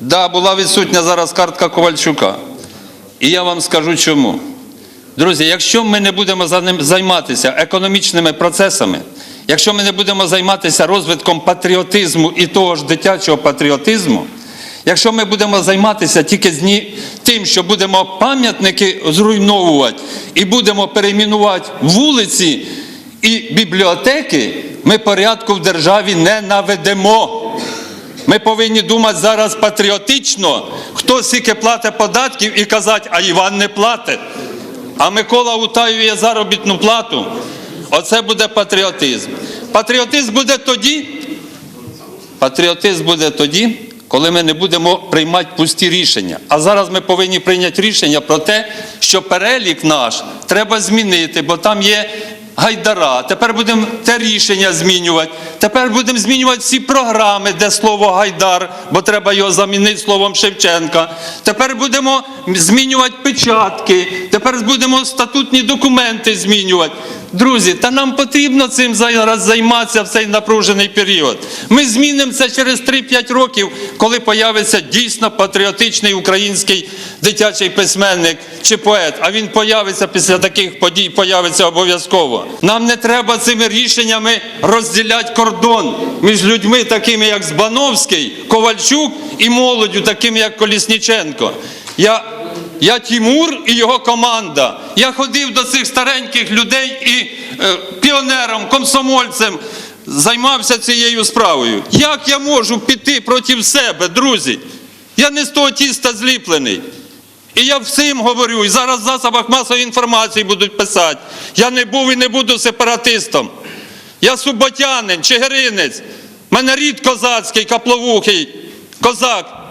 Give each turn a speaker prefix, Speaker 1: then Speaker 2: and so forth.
Speaker 1: Да, була відсутня зараз картка Ковальчука. І я вам скажу чому. Друзі, якщо ми не будемо займатися економічними процесами, якщо ми не будемо займатися розвитком патріотизму і того ж дитячого патріотизму, якщо ми будемо займатися тільки тим, що будемо пам'ятники зруйновувати і будемо перейменувати вулиці і бібліотеки, ми порядку в державі не наведемо. Ми повинні думати зараз патріотично, хто скільки платить податків і казати, а Іван не платить. А Микола утаює заробітну плату. Оце буде патріотизм. Патріотизм буде тоді. Патріотизм буде тоді, коли ми не будемо приймати пусті рішення. А зараз ми повинні прийняти рішення про те, що перелік наш треба змінити, бо там є гайдара. Тепер будемо те рішення змінювати. Тепер будемо змінювати всі програми, де слово гайдар, бо треба його замінити словом Шевченка. Тепер будемо змінювати печатки. Тепер будемо статутні документи змінювати. Друзі, та нам потрібно цим зараз займатися в цей напружений період. Ми змінимо це через 3-5 років, коли появиться дійсно патріотичний український дитячий письменник чи поет. А він появиться після таких подій, появиться обов'язково. Нам не треба цими рішеннями розділяти кордон між людьми, такими як Збановський, Ковальчук і молоддю, такими як Колісніченко. Я я Тімур і його команда. Я ходив до цих стареньких людей і е, піонером, комсомольцем займався цією справою. Як я можу піти проти себе, друзі? Я не з того тіста зліплений. І я всім говорю, і зараз в засобах масової інформації будуть писати. Я не був і не буду сепаратистом. Я суботянин, чигиринець, мене рід козацький, капловухий, козак.